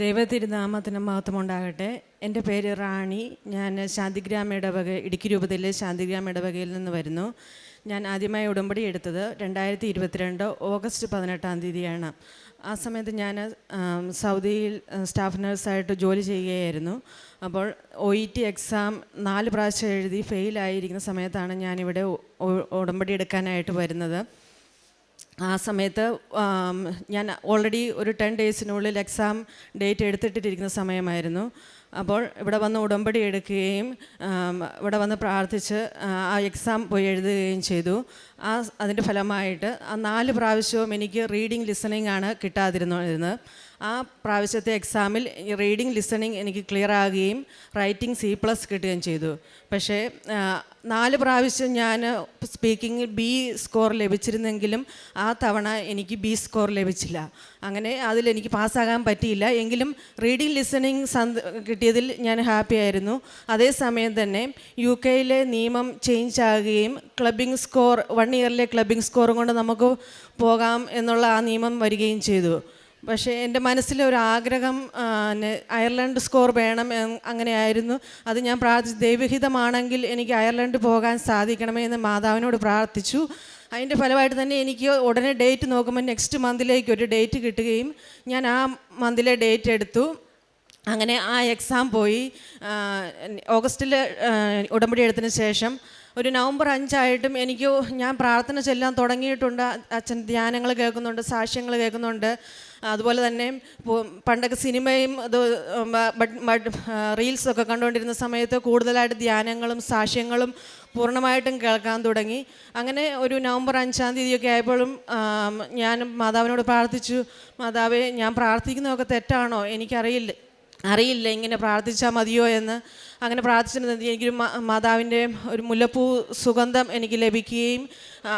ദൈവതിരുനാമത്തിന് മഹത്വമുണ്ടാകട്ടെ. എന്റെ പേര് റാണി. ഞാൻ ശാന്തിഗ്രാമ ഇടവക ഇടുക്കി രൂപതയിലെ ശാന്തിഗ്രാമ ഇടവകയിൽ നിന്ന് വരുന്നു. ഞാൻ ആദ്യമായി ഉടമ്പടി എടുത്തത് രണ്ടായിരത്തി ഇരുപത്തിരണ്ട് ഓഗസ്റ്റ് പതിനെട്ടാം തീയതിയാണ്. ആ സമയത്ത് ഞാൻ സൗദിയിൽ സ്റ്റാഫ് നഴ്സായിട്ട് ജോലി ചെയ്യുകയായിരുന്നു. അപ്പോൾ ഒ ഇ ടി എക്സാം നാല് പ്രാവശ്യം എഴുതി ഫെയിലായിരിക്കുന്ന സമയത്താണ് ഞാനിവിടെ ഉടമ്പടി എടുക്കാനായിട്ട് വരുന്നത്. ആ സമയത്ത് ഞാൻ ഓൾറെഡി ഒരു ടെൻ ഡേയ്സിനുള്ളിൽ എക്സാം ഡേറ്റ് എടുത്തിട്ടിരിക്കുന്ന സമയമായിരുന്നു. അപ്പോൾ ഇവിടെ വന്ന് ഉടമ്പടി എടുക്കുകയും ഇവിടെ വന്ന് പ്രാർത്ഥിച്ച് ആ, എക്സാം പോയി എഴുതുകയും ചെയ്തു. ആ അതിന്റെ ഫലമായിട്ട് ആ നാല് പ്രാവശ്യവും എനിക്ക് റീഡിങ് ലിസണിംഗ് ആണ് കിട്ടാതിരുന്നത്. ആ പ്രാവശ്യത്തെ എക്സാമിൽ റീഡിങ് ലിസണിങ് എനിക്ക് ക്ലിയർ ആകുകയും റൈറ്റിംഗ് സി പ്ലസ് കിട്ടുകയും ചെയ്തു. പക്ഷേ നാല് പ്രാവശ്യം ഞാൻ സ്പീക്കിങ്ങിൽ ബി സ്കോർ ലഭിച്ചിരുന്നെങ്കിലും ആ തവണ എനിക്ക് ബി സ്കോർ ലഭിച്ചില്ല. അങ്ങനെ അതിൽ എനിക്ക് പാസ്സാകാൻ പറ്റിയില്ല. എങ്കിലും റീഡിംഗ് ലിസണിങ് കിട്ടിയതിൽ ഞാൻ ഹാപ്പി ആയിരുന്നു. അതേസമയം തന്നെ യു കെയിലെ നിയമം ചേഞ്ച് ആകുകയും ക്ലബിംഗ് സ്കോർ വൺ ഇയറിലെ ക്ലബിംഗ് സ്കോറും കൊണ്ട് നമുക്ക് പോകാം എന്നുള്ള ആ നിയമം വരികയും ചെയ്തു. പക്ഷേ എന്റെ മനസ്സിലെ ഒരു ആഗ്രഹം അയർലൻഡ് സ്കോർ വേണം അങ്ങനെയായിരുന്നു. അത് ഞാൻ പ്രാർത്ഥിച്ചു ദൈവഹിതമാണെങ്കിൽ എനിക്ക് അയർലൻഡ് പോകാൻ സാധിക്കണമേ എന്ന് മാതാവിനോട് പ്രാർത്ഥിച്ചു. അതിന്റെ ഫലമായിട്ട് തന്നെ എനിക്ക് ഉടനെ ഡേറ്റ് നോക്കുമ്പോൾ നെക്സ്റ്റ് മന്തിലേക്ക് ഒരു ഡേറ്റ് കിട്ടുകയും ഞാൻ ആ മന്തിലെ ഡേറ്റ് എടുത്തു. അങ്ങനെ ആ എക്സാം പോയി. ഓഗസ്റ്റിൽ ഉടമ്പടി എടുത്തതിന് ശേഷം ഒരു നവംബർ അഞ്ചായിട്ടും എനിക്ക് ഞാൻ പ്രാർത്ഥന ചെല്ലാൻ തുടങ്ങിയിട്ടുണ്ട്. അച്ഛൻ ധ്യാനങ്ങൾ കേൾക്കുന്നുണ്ട് സാക്ഷ്യങ്ങൾ കേൾക്കുന്നുണ്ട്. അതുപോലെ തന്നെ പണ്ടൊക്കെ സിനിമയും അത് റീൽസൊക്കെ കണ്ടുകൊണ്ടിരുന്ന സമയത്ത് കൂടുതലായിട്ട് ധ്യാനങ്ങളും സാക്ഷ്യങ്ങളും പൂർണമായിട്ടും കേൾക്കാൻ തുടങ്ങി. അങ്ങനെ ഒരു നവംബർ അഞ്ചാം തീയതിയൊക്കെ ആയപ്പോഴും ഞാൻ മാതാവിനോട് പ്രാർത്ഥിച്ചു. മാതാവേ ഞാൻ പ്രാർത്ഥിക്കുന്നതൊക്കെ തെറ്റാണോ? എനിക്കറിയില്ല. അറിയില്ല ഇങ്ങനെ പ്രാർത്ഥിച്ചാൽ മതിയോ എന്ന്. അങ്ങനെ പ്രാർത്ഥിച്ചിരുന്നത് എനിക്കൊരു മാതാവിന്റെ ഒരു മുല്ലപ്പൂ സുഗന്ധം എനിക്ക് ലഭിക്കുകയും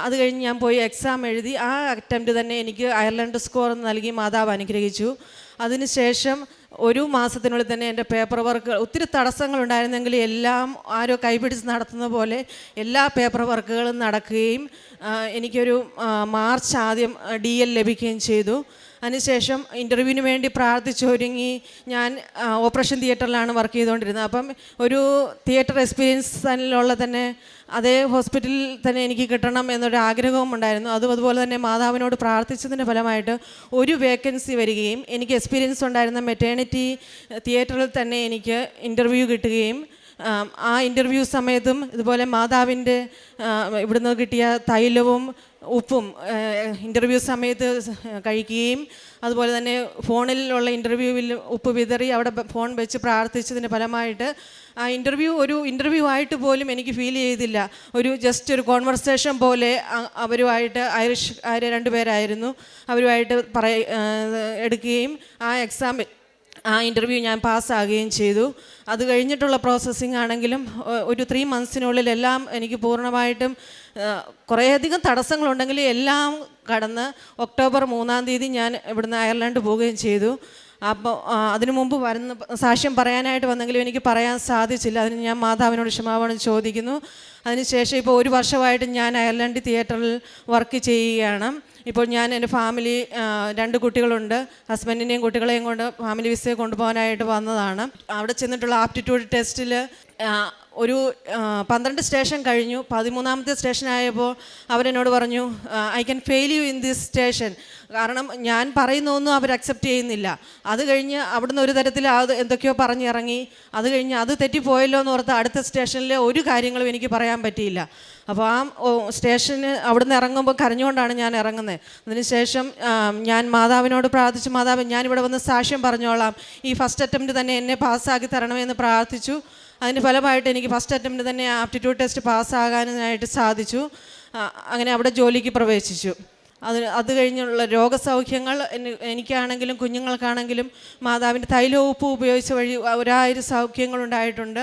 അത് കഴിഞ്ഞ് ഞാൻ പോയി എക്സാം എഴുതി ആ അറ്റംപ്റ്റ് തന്നെ എനിക്ക് അയർലൻഡ് സ്കോർ നൽകി മാതാവ് അനുഗ്രഹിച്ചു. അതിനുശേഷം ഒരു മാസത്തിനുള്ളിൽ തന്നെ എന്റെ പേപ്പർ വർക്ക് ഒത്തിരി തടസ്സങ്ങളുണ്ടായിരുന്നെങ്കിൽ എല്ലാം ആരോ കൈപിടിച്ച് നടത്തുന്ന പോലെ എല്ലാ പേപ്പർ വർക്കുകളും നടക്കുകയും എനിക്കൊരു മാർച്ച് ആദ്യം ഡി എൽ ലഭിക്കുകയും ചെയ്തു. അതിനുശേഷം ഇന്റർവ്യൂവിന് വേണ്ടി പ്രാർത്ഥിച്ചൊരുങ്ങി ഞാൻ ഓപ്പറേഷൻ തിയേറ്ററിലാണ് വർക്ക് ചെയ്തുകൊണ്ടിരുന്നത്. അപ്പം ഒരു തിയേറ്റർ എക്സ്പീരിയൻസ് തന്നിലുള്ള തന്നെ അതേ ഹോസ്പിറ്റലിൽ തന്നെ എനിക്ക് കിട്ടണം എന്നൊരു ആഗ്രഹവും ഉണ്ടായിരുന്നു. അതും അതുപോലെ തന്നെ മാതാവിനോട് പ്രാർത്ഥിച്ചതിന്റെ ഫലമായിട്ട് ഒരു വേക്കൻസി വരികയും എനിക്ക് എക്സ്പീരിയൻസ് ഉണ്ടായിരുന്ന മെറ്റേണിറ്റി തിയേറ്ററിൽ തന്നെ എനിക്ക് ഇന്റർവ്യൂ കിട്ടുകയും ആം, ഇന്റർവ്യൂ സമയത്തും ഇതുപോലെ മാതാവിന്റെ ഇവിടുന്ന് കിട്ടിയ തൈലവും ഉപ്പും ഇന്റർവ്യൂ സമയത്ത് കഴിക്കുകയും അതുപോലെ തന്നെ ഫോണിലുള്ള ഇന്റർവ്യൂവിൽ ഉപ്പ് വിതറി അവിടെ ഫോൺ വെച്ച് പ്രാർത്ഥിച്ചതിന്റെ ഫലമായിട്ട് ആ ഇന്റർവ്യൂ ഒരു ഇന്റർവ്യൂ ആയിട്ട് പോലും എനിക്ക് ഫീൽ ചെയ്തില്ല. ഒരു ജസ്റ്റ് ഒരു കോൺവെർസേഷൻ പോലെ അവരുമായിട്ട് ഐറിഷ് ആര് രണ്ടുപേരായിരുന്നു. അവരുമായിട്ട് പറയ എടുക്കുകയും ആ എക്സാമിൽ ആ ഇന്റർവ്യൂ ഞാൻ പാസ്സാകുകയും ചെയ്തു. അത് കഴിഞ്ഞിട്ടുള്ള പ്രോസസ്സിംഗ് ആണെങ്കിലും ഒരു ത്രീ മന്ത്സിനുള്ളിൽ എല്ലാം എനിക്ക് പൂർണമായിട്ടും കുറേയധികം തടസ്സങ്ങളുണ്ടെങ്കിൽ എല്ലാം കടന്ന് ഒക്ടോബർ മൂന്നാം തീയതി ഞാൻ ഇവിടുന്ന് അയർലൻഡ് പോവുകയും ചെയ്തു. അപ്പോൾ അതിനു മുമ്പ് വരുന്ന സാക്ഷ്യം പറയാനായിട്ട് വന്നെങ്കിലും എനിക്ക് പറയാൻ സാധിച്ചില്ല. അതിന് ഞാൻ മാതാവിനോട് ക്ഷമാപണം ചോദിക്കുന്നു. അതിനുശേഷം ഇപ്പോൾ ഒരു വർഷമായിട്ട് ഞാൻ അയർലൻഡ് തിയേറ്ററിൽ വർക്ക് ചെയ്യുകയാണ്. ഇപ്പോൾ ഞാൻ എന്റെ ഫാമിലി രണ്ട് കുട്ടികളുണ്ട്. ഹസ്ബൻഡിനെയും കുട്ടികളെയും കൊണ്ട് ഫാമിലി വിസയെ കൊണ്ടുപോകാനായിട്ട് വന്നതാണ്. അവിടെ ചെന്നിട്ടുള്ള ആപ്റ്റിറ്റ്യൂഡ് ടെസ്റ്റിൽ ഒരു പന്ത്രണ്ട് സ്റ്റേഷൻ കഴിഞ്ഞു. പതിമൂന്നാമത്തെ സ്റ്റേഷൻ ആയപ്പോൾ അവരെന്നോട് പറഞ്ഞു I can fail you in this station കാരണം ഞാൻ പറയുന്നൊന്നും അവർ അക്സെപ്റ്റ് ചെയ്യുന്നില്ല. അത് കഴിഞ്ഞ് അവിടുന്ന് ഒരു തരത്തിൽ അത് എന്തൊക്കെയോ പറഞ്ഞിറങ്ങി. അത് കഴിഞ്ഞ് അത് തെറ്റിപ്പോയല്ലോ എന്ന് ഓർത്ത് അടുത്ത സ്റ്റേഷനിലെ ഒരു കാര്യങ്ങളും എനിക്ക് പറയാൻ പറ്റിയില്ല. അപ്പോൾ ആ സ്റ്റേഷന് അവിടുന്ന് ഇറങ്ങുമ്പോൾ കരഞ്ഞുകൊണ്ടാണ് ഞാൻ ഇറങ്ങുന്നത്. അതിനുശേഷം ഞാൻ മാതാവിനോട് പ്രാർത്ഥിച്ചു മാതാവ് ഞാനിവിടെ വന്ന് സാക്ഷ്യം പറഞ്ഞോളാം. ഈ ഫസ്റ്റ് അറ്റംപ്റ്റ് തന്നെ എന്നെ പാസ്സാക്കി തരണമെന്ന് പ്രാർത്ഥിച്ചു. അതിന്റെ ഫലമായിട്ട് എനിക്ക് ഫസ്റ്റ് അറ്റംപ്റ്റ് തന്നെ ആപ്റ്റിറ്റ്യൂഡ് ടെസ്റ്റ് പാസ്സാകാനായിട്ട് സാധിച്ചു. അങ്ങനെ അവിടെ ജോലിക്ക് പ്രവേശിച്ചു. അത് അത് കഴിഞ്ഞുള്ള രോഗസൗഖ്യങ്ങൾ എനിക്കാണെങ്കിലും കുഞ്ഞുങ്ങൾക്കാണെങ്കിലും മാതാവിന്റെ തൈലവുപ്പ് ഉപയോഗിച്ച വഴി ഒരായിരം സൗഖ്യങ്ങളുണ്ടായിട്ടുണ്ട്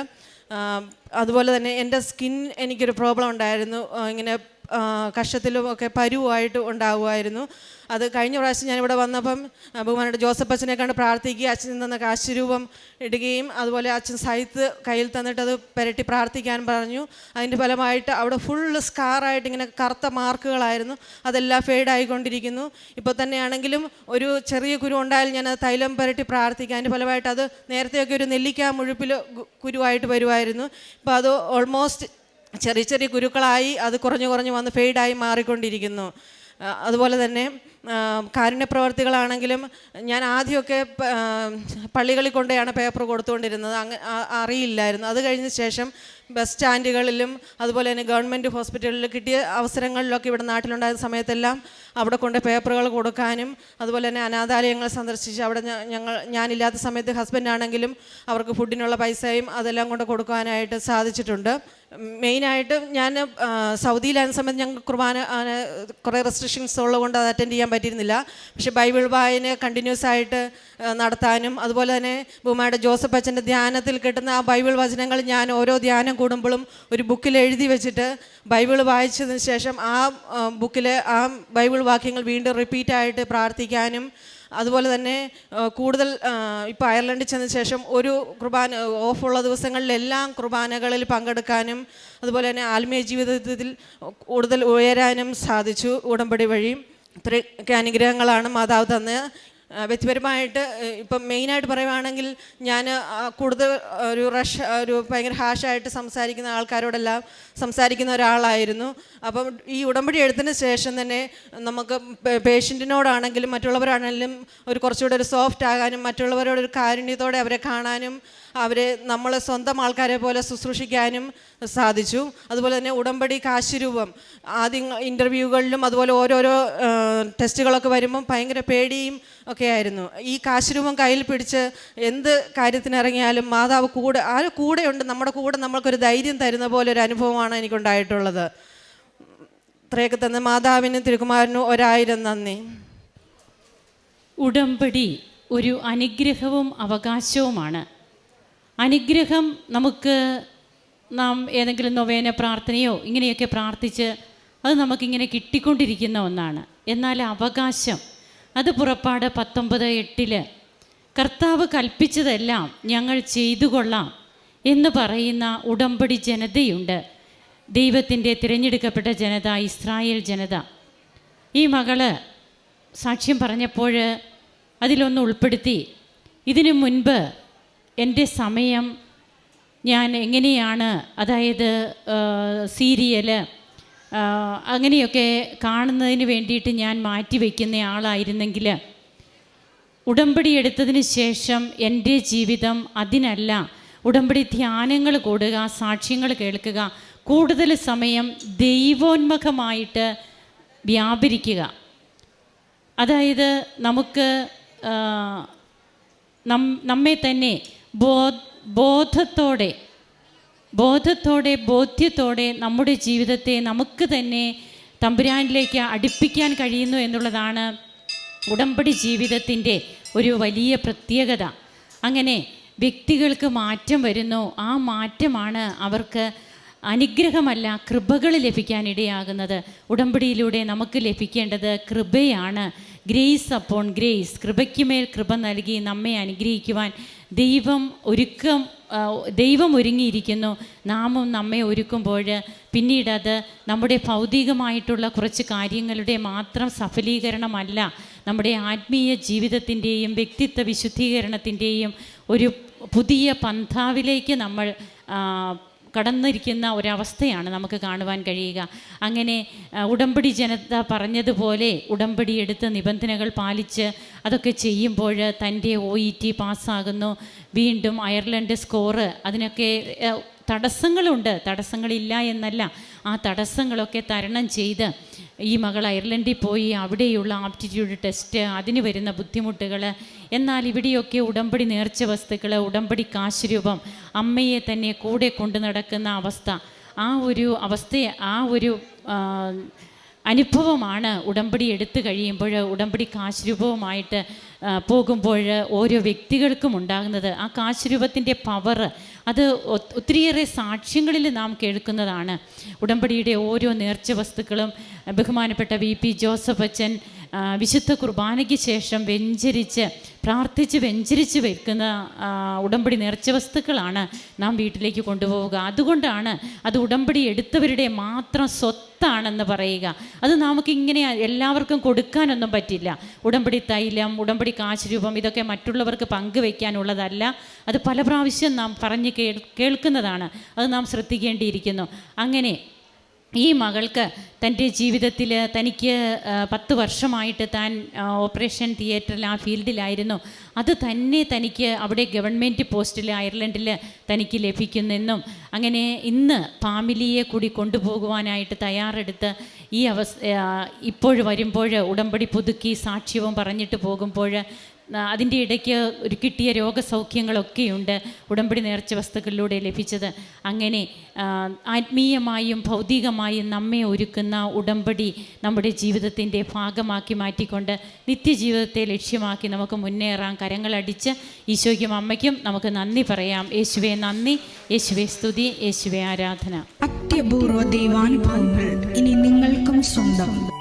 അതുപോലെ തന്നെ എന്റെ സ്കിൻ എനിക്കൊരു പ്രോബ്ലം ഉണ്ടായിരുന്നു. ഇങ്ങനെ ആ, കഷത്തിലും ഒക്കെ പരുവായിട്ട് ഉണ്ടാകുമായിരുന്നു അത് കഴിഞ്ഞ പ്രാവശ്യം ഞാനിവിടെ വന്നപ്പം ബഹുമാനായിട്ട് ബഹുമാനയുടെ ജോസഫ് അച്ഛനെ കണ്ട് പ്രാർത്ഥിക്കുക അച്ഛൻ തന്ന കാശുരൂപം ഇടുകയും അതുപോലെ അച്ഛൻ സൈത്ത് കയ്യിൽ തന്നിട്ട് അത് പുരട്ടി പ്രാർത്ഥിക്കാൻ പറഞ്ഞു. അതിന്റെ ഫലമായിട്ട് അവിടെ ഫുള്ള് സ്കാറായിട്ട് ഇങ്ങനെ കറുത്ത മാർക്കുകളായിരുന്നു. അതെല്ലാം ഫെയ്ഡായിക്കൊണ്ടിരിക്കുന്നു ഇപ്പോൾ തന്നെയാണെങ്കിലും ഒരു ചെറിയ കുരു ഉണ്ടായാലും ഞാൻ അത് തൈലം പുരട്ടി പ്രാർത്ഥിക്കുക അതിന്റെ ഫലമായിട്ട് അത് നേരത്തെയൊക്കെ ഒരു നെല്ലിക്ക മുഴുപ്പിൽ കുരുവായിട്ട് വരുമായിരുന്നു. ഇപ്പോൾ അത് ഓൾമോസ്റ്റ് ചെറിയ ചെറിയ കുരുക്കളായി അത് കുറഞ്ഞു കുറഞ്ഞു വന്ന് ഫെയ്ഡായി മാറിക്കൊണ്ടിരിക്കുന്നു. അതുപോലെ തന്നെ കാരുണ്യപ്രവർത്തികളാണെങ്കിലും കാരുണ്യ പ്രവർത്തികളാണെങ്കിലും ഞാൻ ആദ്യമൊക്കെ പള്ളികളിൽ കൊണ്ടാണ് പേപ്പർ കൊടുത്തുകൊണ്ടിരുന്നത്. അങ്ങ് അറിയില്ലായിരുന്നു. അത് കഴിഞ്ഞ ശേഷം ബസ് സ്റ്റാൻഡുകളിലും അതുപോലെ തന്നെ ഗവൺമെന്റ് ഹോസ്പിറ്റലിൽ കിട്ടിയ അവസരങ്ങളിലൊക്കെ ഇവിടെ നാട്ടിലുണ്ടായ സമയത്തെല്ലാം അവിടെ കൊണ്ട് പേപ്പറുകൾ കൊടുക്കാനും അതുപോലെ തന്നെ അനാഥാലയങ്ങൾ സന്ദർശിച്ച് അവിടെ ഞങ്ങൾ ഞാനില്ലാത്ത സമയത്ത് ഹസ്ബൻഡാണെങ്കിലും അവർക്ക് ഫുഡിനുള്ള പൈസയും അതെല്ലാം കൊണ്ട് കൊടുക്കാനായിട്ട് സാധിച്ചിട്ടുണ്ട്. മെയിനായിട്ട് ഞാൻ സൗദിയിലായ സമയത്ത് ഞങ്ങൾ കുർബാന കുറേ റെസ്ട്രിക്ഷൻസ് ഉള്ളതുകൊണ്ട് അത് അറ്റൻഡ് ചെയ്യാൻ പറ്റിയിരുന്നില്ല. പക്ഷേ ബൈബിൾ വായന കണ്ടിന്യൂസ് ആയിട്ട് നടത്താനും അതുപോലെ തന്നെ ബുമായുടെ ജോസഫ് അച്ഛന്റെ ധ്യാനത്തിൽ കിട്ടുന്ന ആ ബൈബിൾ വചനങ്ങൾ ഞാൻ ഓരോ ധ്യാനം കൂടുമ്പോഴും ഒരു ബുക്കിൽ എഴുതി വെച്ചിട്ട് ബൈബിൾ വായിച്ചതിന് ശേഷം ആ ബുക്കിലെ ആ ബൈബിൾ വാക്യങ്ങൾ വീണ്ടും റിപ്പീറ്റായിട്ട് പ്രാർത്ഥിക്കാനും അതുപോലെ തന്നെ കൂടുതൽ ഇപ്പോൾ അയർലൻഡിൽ ചെന്ന ശേഷം ഒരു കുർബാന ഓഫുള്ള ദിവസങ്ങളിലെല്ലാം കുർബാനകളിൽ പങ്കെടുക്കാനും അതുപോലെ തന്നെ ആത്മീയ ജീവിതത്തിൽ കൂടുതൽ ഉയരാനും സാധിച്ചു ഉടമ്പടി വഴി. ഇത്രയൊക്കെ അനുഗ്രഹങ്ങളാണ് മാതാവ് തന്ന്. വ്യക്തിപരമായിട്ട് ഇപ്പം മെയിനായിട്ട് പറയുവാണെങ്കിൽ ഞാൻ കൂടുതൽ ഒരു റഷ് ഒരു ഭയങ്കര ഹാഷായിട്ട് സംസാരിക്കുന്ന ആൾക്കാരോടെല്ലാം സംസാരിക്കുന്ന ഒരാളായിരുന്നു. അപ്പം ഈ ഉടമ്പടി എടുത്തതിന് ശേഷം തന്നെ നമുക്ക് പേഷ്യന്റിനോടാണെങ്കിലും മറ്റുള്ളവരാണെങ്കിലും ഒരു കുറച്ചുകൂടെ ഒരു സോഫ്റ്റ് ആകാനും മറ്റുള്ളവരോട് ഒരു കാരുണ്യത്തോടെ അവരെ കാണാനും അവരെ നമ്മളെ സ്വന്തം ആൾക്കാരെ പോലെ ശുശ്രൂഷിക്കാനും സാധിച്ചു. അതുപോലെ തന്നെ ഉടമ്പടി കാശുരൂപം. ആദ്യം ഇന്റർവ്യൂകളിലും അതുപോലെ ഓരോരോ ടെസ്റ്റുകളൊക്കെ വരുമ്പം ഭയങ്കര പേടിയും ഒക്കെ ആയിരുന്നു. ഈ കാശുരൂപം കയ്യിൽ പിടിച്ച് എന്ത് കാര്യത്തിനിറങ്ങിയാലും മാതാവ് കൂടെ ആ കൂടെയുണ്ട്. നമ്മുടെ കൂടെ നമ്മൾക്കൊരു ധൈര്യം തരുന്ന പോലെ ഒരു അനുഭവമാണ് എനിക്കുണ്ടായിട്ടുള്ളത്. ഇത്രയൊക്കെ തന്നെ മാതാവിനും തിരുകുമാരനും ഒരായിരം നന്ദി. ഉടമ്പടി ഒരു അനുഗ്രഹവും അവകാശവുമാണ്. അനുഗ്രഹം നമുക്ക് നാം ഏതെങ്കിലും നൊവേന പ്രാർത്ഥനയോ ഇങ്ങനെയൊക്കെ പ്രാർത്ഥിച്ച് അത് നമുക്കിങ്ങനെ കിട്ടിക്കൊണ്ടിരിക്കുന്ന ഒന്നാണ്. എന്നാൽ അവകാശം അത് പുറപ്പാട് പത്തൊമ്പത് എട്ടിൽ കർത്താവ് കൽപ്പിച്ചതെല്ലാം ഞങ്ങൾ ചെയ്തു കൊള്ളാം എന്ന് പറയുന്ന ഉടമ്പടി ജനതയുണ്ട്. ദൈവത്തിന്റെ തിരഞ്ഞെടുക്കപ്പെട്ട ജനത ഇസ്രായേൽ ജനത. ഈ മകൾ സാക്ഷ്യം പറഞ്ഞപ്പോൾ അതിലൊന്ന് ഉൾപ്പെടുത്തി. ഇതിനു മുൻപ് എന്റെ സമയം ഞാൻ എങ്ങനെയാണ് അതായത് സീരിയൽ അങ്ങനെയൊക്കെ കാണുന്നതിന് വേണ്ടിയിട്ട് ഞാൻ മാറ്റി വയ്ക്കുന്ന ആളായിരുന്നെങ്കിൽ ഉടമ്പടി എടുത്തതിന് ശേഷം എന്റെ ജീവിതം അതിനല്ല. ഉടമ്പടി ധ്യാനങ്ങൾ കൂടുക സാക്ഷ്യങ്ങൾ കേൾക്കുക കൂടുതൽ സമയം ദൈവോന്മുഖമായിട്ട് വ്യാപരിക്കുക. അതായത് നമുക്ക് നമ്മെ തന്നെ ബോധത്തോടെ ബോധത്തോടെ ബോധ്യത്തോടെ നമ്മുടെ ജീവിതത്തെ നമുക്ക് തന്നെ തമ്പുരാനിലേക്ക് അടുപ്പിക്കാൻ കഴിയുന്നു എന്നുള്ളതാണ് ഉടമ്പടി ജീവിതത്തിന്റെ ഒരു വലിയ പ്രത്യേകത. അങ്ങനെ വ്യക്തികൾക്ക് മാറ്റം വരുന്നു. ആ മാറ്റമാണ് അവർക്ക് അനുഗ്രഹമല്ല കൃപകൾ ലഭിക്കാൻ ഇടയാകുന്നത്. ഉടമ്പടിയിലൂടെ നമുക്ക് ലഭിക്കേണ്ടത് കൃപയാണ്. ഗ്രേസ് അപ്പോൺ ഗ്രേസ് കൃപയ്ക്കുമേൽ കൃപ നൽകി നമ്മെ അനുഗ്രഹിക്കുവാൻ ദൈവം ഒരുക്കം ദൈവം ഒരുങ്ങിയിരിക്കുന്നു. നാമും നമ്മെ ഒരുക്കുമ്പോൾ പിന്നീട് അത് നമ്മുടെ ഭൗതികമായിട്ടുള്ള കുറച്ച് കാര്യങ്ങളുടെ മാത്രം സഫലീകരണമല്ല. നമ്മുടെ ആത്മീയ ജീവിതത്തിന്റെയും വ്യക്തിത്വ വിശുദ്ധീകരണത്തിന്റെയും ഒരു പുതിയ പന്ഥാവിലേക്ക് നമ്മൾ കടന്നിരിക്കുന്ന ഒരവസ്ഥയാണ് നമുക്ക് കാണുവാൻ കഴിയുക. അങ്ങനെ ഉടമ്പടി ജനത പറഞ്ഞതുപോലെ ഉടമ്പടി എടുത്ത് നിബന്ധനകൾ പാലിച്ച് അതൊക്കെ ചെയ്യുമ്പോൾ തന്റെ ഒ ഇ ടി പാസ്സാകുന്നു. വീണ്ടും അയർലൻഡ് സ്കോറ് അതിനൊക്കെ തടസ്സങ്ങളുണ്ട്. തടസ്സങ്ങളില്ല എന്നല്ല. ആ തടസ്സങ്ങളൊക്കെ തരണം ചെയ്ത് ഈ മകൾ അയർലൻഡിൽ പോയി അവിടെയുള്ള ആപ്റ്റിറ്റ്യൂഡ് ടെസ്റ്റ് അതിന് വരുന്ന ബുദ്ധിമുട്ടുകൾ എന്നാൽ ഇവിടെയൊക്കെ ഉടമ്പടി നേർച്ച വസ്തുക്കൾ ഉടമ്പടി കാശുരൂപം അമ്മയെ തന്നെ കൂടെ കൊണ്ടു നടക്കുന്ന അവസ്ഥ. ആ ഒരു അവസ്ഥയെ ആ ഒരു അനുഭവമാണ് ഉടമ്പടി എടുത്തു കഴിയുമ്പോൾ ഉടമ്പടി കാശുരൂപവുമായിട്ട് പോകുമ്പോൾ ഓരോ വ്യക്തികൾക്കും ഉണ്ടാകുന്നത്. ആ കാശുരൂപത്തിന്റെ പവർ അത് ഒത്തിരിയേറെ സാക്ഷ്യങ്ങളിൽ നാം കേൾക്കുന്നതാണ്. ഉടമ്പടിയുടെ ഓരോ നേർച്ച വസ്തുക്കളും ബഹുമാനപ്പെട്ട വി പി ജോസഫ് അച്ഛൻ വിശുദ്ധ കുർബാനയ്ക്ക് ശേഷം വെഞ്ചരിച്ച് പ്രാർത്ഥിച്ച് വെഞ്ചരിച്ച് വെക്കുന്ന ഉടമ്പടി നേർച്ച വസ്തുക്കളാണ് നാം വീട്ടിലേക്ക് കൊണ്ടുപോവുക. അതുകൊണ്ടാണ് അത് ഉടമ്പടി എടുത്തവരുടെ മാത്രം സ്വത്താണെന്ന് പറയുക. അത് നമുക്ക് ഇങ്ങനെ എല്ലാവർക്കും കൊടുക്കാനൊന്നും പറ്റില്ല. ഉടമ്പടി തൈലം ഉടമ്പടി കാശ് രൂപം ഇതൊക്കെ മറ്റുള്ളവർക്ക് പങ്കുവെക്കാനുള്ളതല്ല അത് പല പ്രാവശ്യം നാം പറഞ്ഞ് കേൾ കേൾക്കുന്നതാണ്. അത് നാം ശ്രദ്ധിക്കേണ്ടിയിരിക്കുന്നു. അങ്ങനെ ഈ മകൾക്ക് തന്റെ ജീവിതത്തിൽ തനിക്ക് പത്ത് വർഷമായിട്ട് താൻ ഓപ്പറേഷൻ തിയേറ്ററിൽ ആ ഫീൽഡിലായിരുന്നു. അത് തന്നെ തനിക്ക് അവിടെ ഗവൺമെന്റ് പോസ്റ്റിൽ അയർലൻഡിൽ തനിക്ക് ലഭിക്കുന്നെന്നും അങ്ങനെ ഇന്ന് ഫാമിലിയെ കൂടി കൊണ്ടുപോകുവാനായിട്ട് തയ്യാറെടുത്ത് ഈ അവസ് ഇപ്പോൾ വരുമ്പോൾ ഉടമ്പടി പുതുക്കി സാക്ഷ്യവും പറഞ്ഞിട്ട് പോകുമ്പോൾ അതിന്റെ ഇടയ്ക്ക് ഒരു കിട്ടിയ രോഗസൗഖ്യങ്ങളൊക്കെയുണ്ട് ഉടമ്പടി നേർച്ച വസ്തുക്കളിലൂടെ ലഭിച്ചത്. അങ്ങനെ ആത്മീയമായും ഭൗതികമായും നമ്മെ ഒരുക്കുന്ന ഉടമ്പടി നമ്മുടെ ജീവിതത്തിന്റെ ഭാഗമാക്കി മാറ്റിക്കൊണ്ട് നിത്യജീവിതത്തെ ലക്ഷ്യമാക്കി നമുക്ക് മുന്നേറാം കരങ്ങളടിച്ച് ഈശോയ്ക്കും അമ്മയ്ക്കും നമുക്ക് നന്ദി പറയാം. യേശുവെ നന്ദി. യേശുവെ സ്തുതി. യേശുവെ ആരാധന. അത്യപൂർവ ദൈവാനുഭവങ്ങൾ ഇനി നിങ്ങൾക്കും സ്വന്തം.